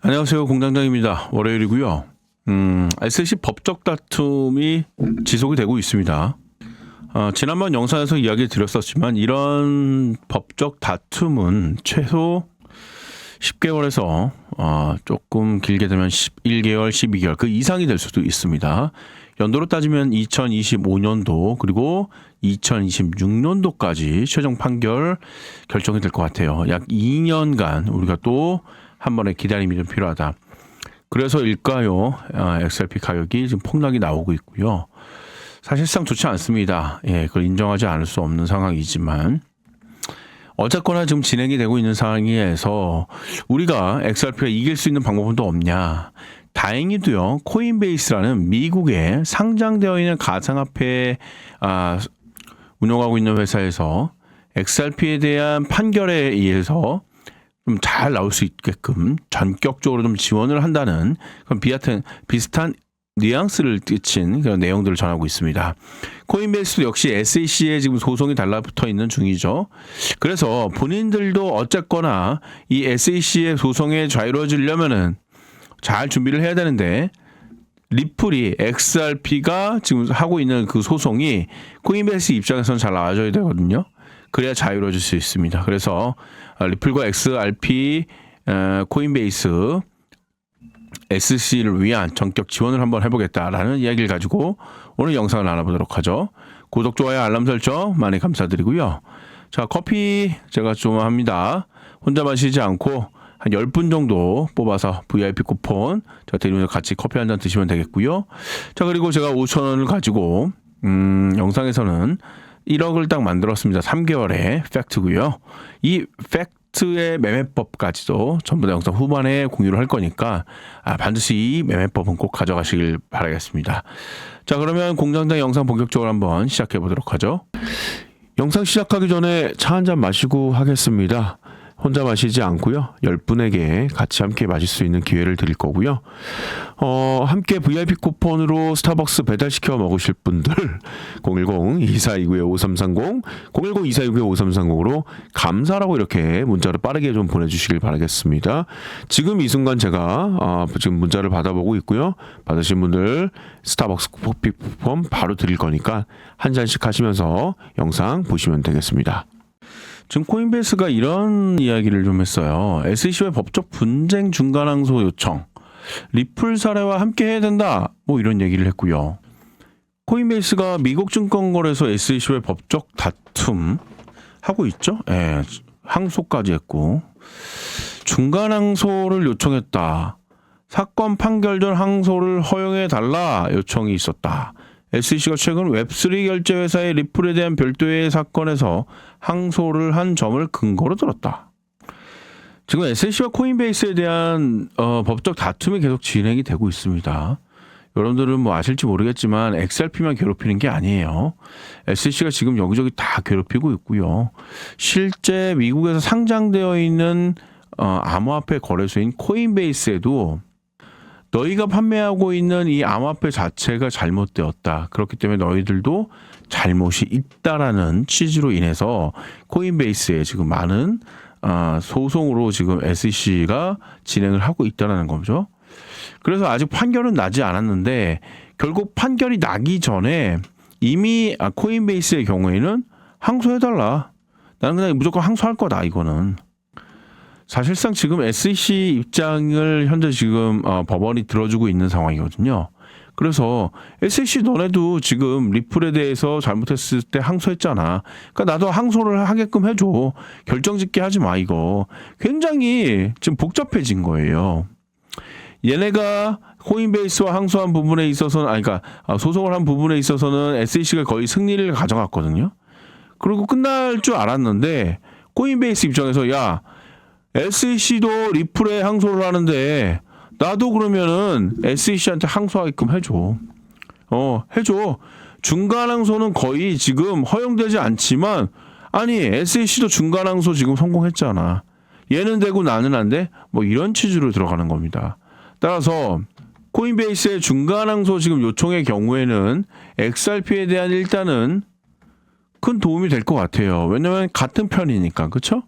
안녕하세요. 공장장입니다. 월요일이고요. 음, SC 법적 다툼이 지속이 되고 있습니다. 어, 지난번 영상에서 이야기 드렸었지만 이런 법적 다툼은 최소 10개월에서 어, 조금 길게 되면 11개월, 12개월 그 이상이 될 수도 있습니다. 연도로 따지면 2025년도 그리고 2026년도까지 최종 판결 결정이 될 것 같아요. 약 2년간 우리가 또 한 번의 기다림이 좀 필요하다. 그래서일까요? 아, XRP 가격이 지금 폭락이 나오고 있고요. 사실상 좋지 않습니다. 예, 그걸 인정하지 않을 수 없는 상황이지만 어쨌거나 지금 진행이 되고 있는 상황에서 우리가 XRP가 이길 수 있는 방법은 또 없냐? 다행히도요, 코인베이스라는 미국에 상장되어 있는 가상화폐 아, 운영하고 있는 회사에서 XRP에 대한 판결에 의해서 좀 잘 나올 수 있게끔 전격적으로 좀 지원을 한다는 그런 비슷한 비슷한 뉘앙스를 띠친 그런 내용들을 전하고 있습니다. 코인베이스도 역시 SEC에 지금 소송이 달라붙어 있는 중이죠. 그래서 본인들도 어쨌거나 이 SEC의 소송에 좌이로워지려면은 잘 준비를 해야 되는데 리플이 XRP가 지금 하고 있는 그 소송이 코인베이스 입장에서는 잘 나와줘야 되거든요. 그래야 자유로워질 수 있습니다. 그래서 리플과 XRP 어, 코인베이스 SC를 위한 전격 지원을 한번 해보겠다라는 이야기를 가지고 오늘 영상을 나눠보도록 하죠. 구독, 좋아요, 알람 설정 많이 감사드리고요. 자, 커피 제가 좀 합니다. 혼자 마시지 않고 한 10분 정도 뽑아서 VIP 쿠폰 자, 드리면서 같이 커피 한 잔 드시면 되겠고요. 자, 그리고 제가 5,000원을 가지고 음, 영상에서는 1억을 딱 만들었습니다. 3개월의 팩트고요. 이 팩트의 매매법까지도 전부 다 영상 후반에 공유를 할 거니까 아, 반드시 이 매매법은 꼭 가져가시길 바라겠습니다. 자 그러면 공장장 영상 본격적으로 한번 시작해 보도록 하죠. 영상 시작하기 전에 차 한 잔 마시고 하겠습니다. 혼자 마시지 않고요. 10분에게 같이 함께 마실 수 있는 기회를 드릴 거고요. 어, 함께 VIP 쿠폰으로 스타벅스 배달시켜 먹으실 분들 010-2429-5330 010-2429-5330으로 감사라고 이렇게 문자를 빠르게 좀 보내주시길 바라겠습니다. 지금 이 순간 제가 어, 지금 문자를 받아보고 있고요. 받으신 분들 스타벅스 쿠폰 바로 드릴 거니까 한 잔씩 하시면서 영상 보시면 되겠습니다. 지금 코인베이스가 이런 이야기를 좀 했어요. SEC와의 법적 분쟁 중간 항소 요청. 리플 사례와 함께 해야 된다. 뭐 이런 얘기를 했고요. 코인베이스가 미국 증권거래소 SEC와의 법적 다툼 하고 있죠. 예. 항소까지 했고 중간 항소를 요청했다. 사건 판결 전 항소를 허용해 달라 요청이 있었다. SEC가 최근 웹3 결제 회사의 리플에 대한 별도의 사건에서 항소를 한 점을 근거로 들었다. 지금 SEC와 코인베이스에 대한 어, 법적 다툼이 계속 진행이 되고 있습니다. 여러분들은 뭐 아실지 모르겠지만 XRP만 괴롭히는 게 아니에요. SEC가 지금 여기저기 다 괴롭히고 있고요. 실제 미국에서 상장되어 있는 어, 암호화폐 거래소인 코인베이스에도 너희가 판매하고 있는 이 암호화폐 자체가 잘못되었다. 그렇기 때문에 너희들도 잘못이 있다라는 취지로 인해서 코인베이스에 지금 많은 아, 소송으로 지금 SEC가 진행을 하고 있다라는 거죠. 그래서 아직 판결은 나지 않았는데 결국 판결이 나기 전에 이미 아, 코인베이스의 경우에는 항소해달라. 나는 그냥 무조건 항소할 거다 이거는. 사실상 지금 SEC 입장을 현재 지금 어, 법원이 들어주고 있는 상황이거든요. 그래서 SEC 너네도 지금 리플에 대해서 잘못했을 때 항소했잖아. 그러니까 나도 항소를 하게끔 해줘. 결정짓게 하지 마 이거. 굉장히 지금 복잡해진 거예요. 얘네가 코인베이스와 항소한 부분에 있어서는 아니 그러니까 아, 소송을 한 부분에 있어서는 SEC가 거의 승리를 가져갔거든요. 그리고 끝날 줄 알았는데 코인베이스 입장에서 야 SEC도 리플에 항소를 하는데 나도 그러면은 SEC한테 항소하게끔 해줘. 어, 해줘. 중간 항소는 거의 지금 허용되지 않지만 아니 SEC도 중간 항소 지금 성공했잖아. 얘는 되고 나는 안 돼? 뭐 이런 취지로 들어가는 겁니다. 따라서 코인베이스의 중간 항소 지금 요청의 경우에는 XRP에 대한 일단은 큰 도움이 될 것 같아요. 왜냐면 같은 편이니까, 그렇죠?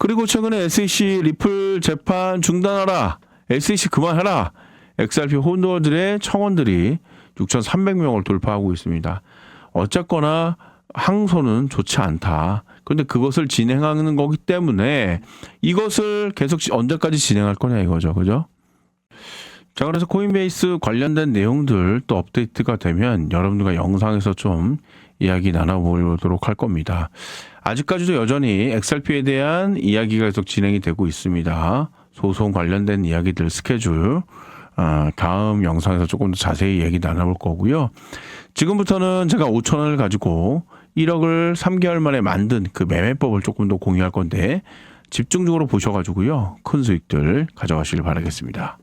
그리고 최근에 SEC 리플 재판 중단하라. SEC 그만하라. XRP 홀더들의 청원들이 6,300명을 돌파하고 있습니다. 어쨌거나 항소는 좋지 않다. 그런데 그것을 진행하는 거기 때문에 이것을 계속 지- 언제까지 진행할 거냐 이거죠. 그죠? 자, 그래서 코인베이스 관련된 내용들 또 업데이트가 되면 여러분들과 영상에서 좀 이야기 나눠보도록 할 겁니다. 아직까지도 여전히 XRP에 대한 이야기가 계속 진행이 되고 있습니다. 소송 관련된 이야기들 스케줄 아, 다음 영상에서 조금 더 자세히 얘기 나눠볼 거고요. 지금부터는 제가 5천 원을 가지고 1억을 3개월 만에 만든 그 매매법을 조금 더 공유할 건데 집중적으로 보셔가지고요 큰 수익들 가져가시길 바라겠습니다.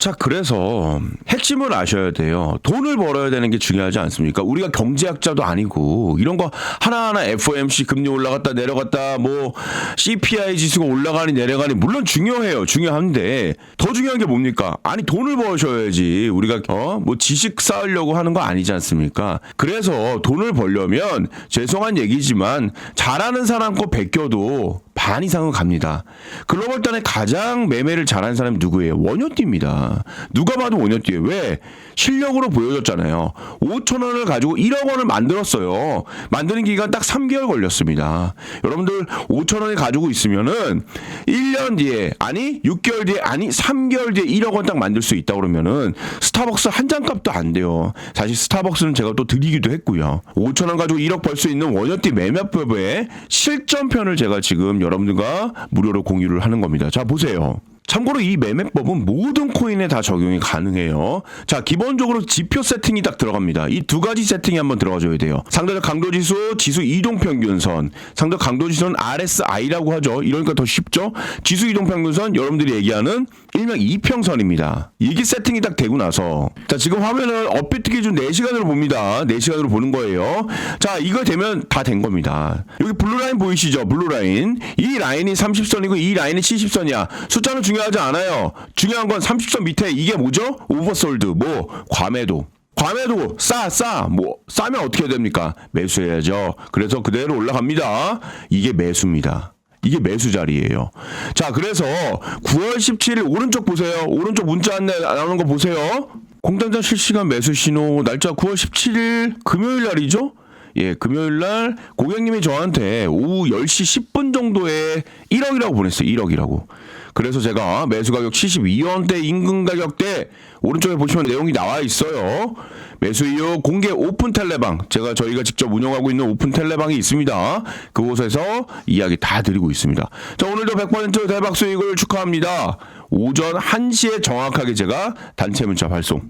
자, 그래서 핵심을 아셔야 돼요. 돈을 벌어야 되는 게 중요하지 않습니까? 우리가 경제학자도 아니고 이런 거 하나하나 FOMC 금리 올라갔다 내려갔다 뭐 CPI 지수가 올라가니 내려가니 물론 중요해요. 중요한데 더 중요한 게 뭡니까? 아니 돈을 버셔야지. 우리가 어 뭐 지식 쌓으려고 하는 거 아니지 않습니까? 그래서 돈을 벌려면 죄송한 얘기지만 잘하는 사람 거 베껴도 반 이상은 갑니다. 글로벌 단에 가장 매매를 잘하는 사람이 누구예요? 원효띠입니다. 누가 봐도 원효띠예요. 왜? 실력으로 보여줬잖아요. 5천 원을 가지고 1억 원을 만들었어요. 만드는 기간 딱 3개월 걸렸습니다. 여러분들 5천 원을 가지고 있으면은 1년 뒤에 아니 6개월 뒤에 아니 3개월 뒤에 1억 원 딱 만들 수 있다 그러면은 스타벅스 한 잔 값도 안 돼요. 사실 스타벅스는 제가 또 드리기도 했고요. 5천 원 가지고 1억 벌 수 있는 원효띠 매매법의 실전편을 제가 지금 여러분들과 무료로 공유를 하는 겁니다. 자 보세요. 참고로 이 매매법은 모든 코인에 다 적용이 가능해요. 자, 기본적으로 지표 세팅이 딱 들어갑니다. 이 두 가지 세팅이 한번 들어가줘야 돼요. 상대적 강도 지수, 지수 이동 평균선. 상대 강도 지수는 RSI라고 하죠. 이러니까 더 쉽죠? 지수 이동 평균선 여러분들이 얘기하는 일명 이평선입니다. 이게 세팅이 딱 되고 나서 자, 지금 화면을 업비트 기준 4시간으로 봅니다. 4시간으로 보는 거예요. 자, 이거 되면 다 된 겁니다. 여기 블루라인 보이시죠? 블루라인. 이 라인이 30선이고 이 라인이 70선이야. 숫자는 중요하지 않아요. 중요한 건 30선 밑에 이게 뭐죠? 오버솔드, 뭐, 과매도. 과매도 싸, 싸. 뭐, 싸면 어떻게 됩니까? 매수해야죠. 그래서 그대로 올라갑니다. 이게 매수입니다. 이게 매수 자리예요. 자, 그래서 9월 17일 오른쪽 보세요. 오른쪽 문자 안내 나오는 거 보세요. 공단장 실시간 매수 신호 날짜 9월 17일 금요일 날이죠? 예, 금요일 날 고객님이 저한테 오후 10시 10분 정도에 1억이라고 보냈어요. 1억이라고. 그래서 제가 매수 가격 72원대 임금 가격대 오른쪽에 보시면 내용이 나와 있어요. 매수 이후 공개 오픈 텔레방 제가 저희가 직접 운영하고 있는 오픈 텔레방이 있습니다. 그곳에서 이야기 다 드리고 있습니다. 자 오늘도 100% 대박 수익을 축하합니다. 오전 1시에 정확하게 제가 단체 문자 발송.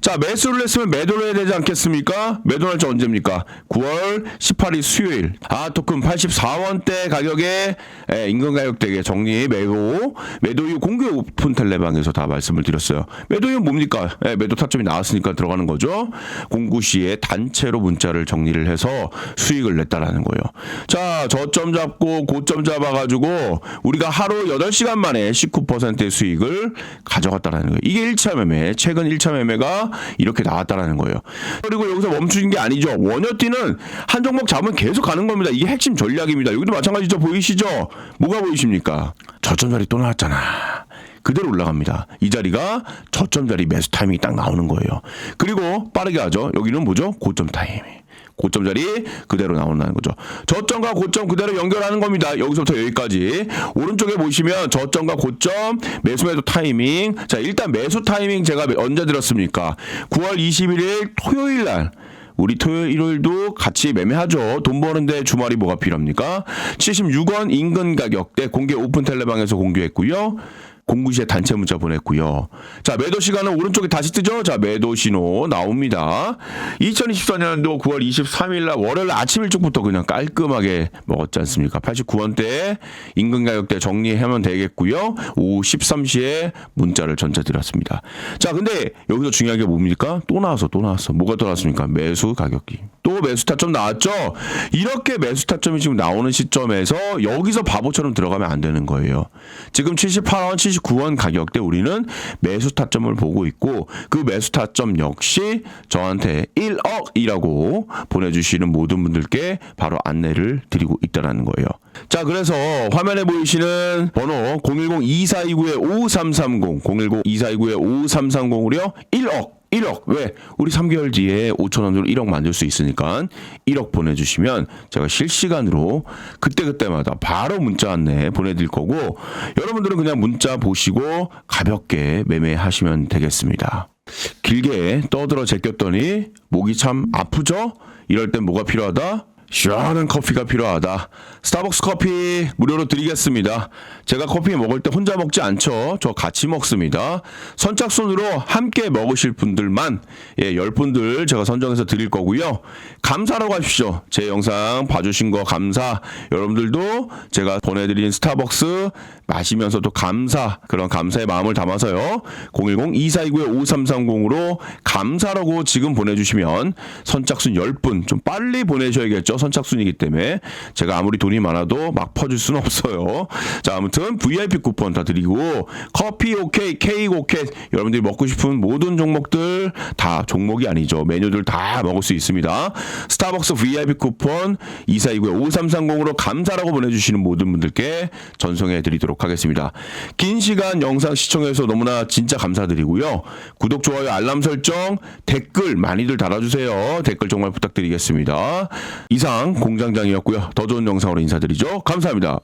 자, 매수를 했으면 매도를 해야 되지 않겠습니까? 매도 날짜 언제입니까? 9월 18일 수요일. 아, 토큰 84원대 가격에 예, 임금 가격대에 정리 매도. 매도 이후 공개 오픈 텔레방에서 다 말씀을 드렸어요. 매도 이후 뭡니까? 예, 매도 타점이 나왔으니까 들어가는 거죠. 공구 시에 단체로 문자를 정리를 해서 수익을 냈다라는 거예요. 자, 저점 잡고 고점 잡아 가지고 우리가 하루 8시간 만에 19%의 수익을 가져갔다라는 거예요. 이게 1차 매매, 최근 1차 매매가 이렇게 나왔다라는 거예요. 그리고 여기서 멈추는 게 아니죠. 원효띠는 한 종목 잡으면 계속 가는 겁니다. 이게 핵심 전략입니다. 여기도 마찬가지죠. 보이시죠? 뭐가 보이십니까? 저점 자리 또 나왔잖아. 그대로 올라갑니다. 이 자리가 저점 자리 매수 타이밍이 딱 나오는 거예요. 그리고 빠르게 하죠. 여기는 뭐죠? 고점 타이밍. 고점 자리 그대로 나온다는 거죠. 저점과 고점 그대로 연결하는 겁니다. 여기서부터 여기까지. 오른쪽에 보시면 저점과 고점 매수 매도 타이밍. 자, 일단 매수 타이밍 제가 언제 드렸습니까? 9월 21일 토요일 날 우리 토요일 일요일도 같이 매매하죠. 돈 버는데 주말이 뭐가 필요합니까? 76원 인근 가격대 공개 오픈 텔레방에서 공개했고요. 공구시에 단체 문자 보냈고요. 자, 매도 시간은 오른쪽에 다시 뜨죠? 자, 매도 신호 나옵니다. 2024년도 9월 23일 날 월요일 아침 일찍부터 그냥 깔끔하게 먹었지 않습니까? 89원대 인근 가격대 정리하면 되겠고요. 오후 13시에 문자를 전체 드렸습니다. 자, 근데 여기서 중요한 게 뭡니까? 또 나왔어, 또 나왔어. 뭐가 또 나왔습니까? 매수 가격이. 또 매수 타점 나왔죠? 이렇게 매수 타점이 지금 나오는 시점에서 여기서 바보처럼 들어가면 안 되는 거예요. 지금 78원, 379원 가격대 우리는 매수 타점을 보고 있고 그 매수 타점 역시 저한테 1억이라고 보내주시는 모든 분들께 바로 안내를 드리고 있다라는 거예요. 자, 그래서 화면에 보이시는 번호 010-2429-5330, 010-2429-5330으로요, 1억. 1억. 왜? 우리 3개월 뒤에 5천 원으로 1억 만들 수 있으니까 1억 보내주시면 제가 실시간으로 그때그때마다 바로 문자 안내 보내드릴 거고 여러분들은 그냥 문자 보시고 가볍게 매매하시면 되겠습니다. 길게 떠들어 제꼈더니 목이 참 아프죠? 이럴 땐 뭐가 필요하다? 시원한 커피가 필요하다. 스타벅스 커피 무료로 드리겠습니다. 제가 커피 먹을 때 혼자 먹지 않죠. 저 같이 먹습니다. 선착순으로 함께 먹으실 분들만 예, 10분들 제가 선정해서 드릴 거고요. 감사라고 하십시오. 제 영상 봐주신 거 감사. 여러분들도 제가 보내드린 스타벅스 마시면서도 감사 그런 감사의 마음을 담아서요. 010-2429-5330으로 감사라고 지금 보내주시면 선착순 10분 좀 빨리 보내셔야겠죠. 선착순이기 때문에 제가 아무리 돈이 많아도 막 퍼줄 수는 없어요. 자 아무튼 VIP 쿠폰 다 드리고 커피 오케이 케이크 오케이 여러분들이 먹고 싶은 모든 종목들 다 종목이 아니죠. 메뉴들 다 먹을 수 있습니다. 스타벅스 VIP 쿠폰 2429-5330으로 감사라고 보내주시는 모든 분들께 전송해 드리도록 하겠습니다. 긴 시간 영상 시청해서 너무나 진짜 감사드리고요. 구독, 좋아요, 알람 설정, 댓글 많이들 달아주세요. 댓글 정말 부탁드리겠습니다. 이상 공장장이었고요. 더 좋은 영상으로 인사드리죠. 감사합니다.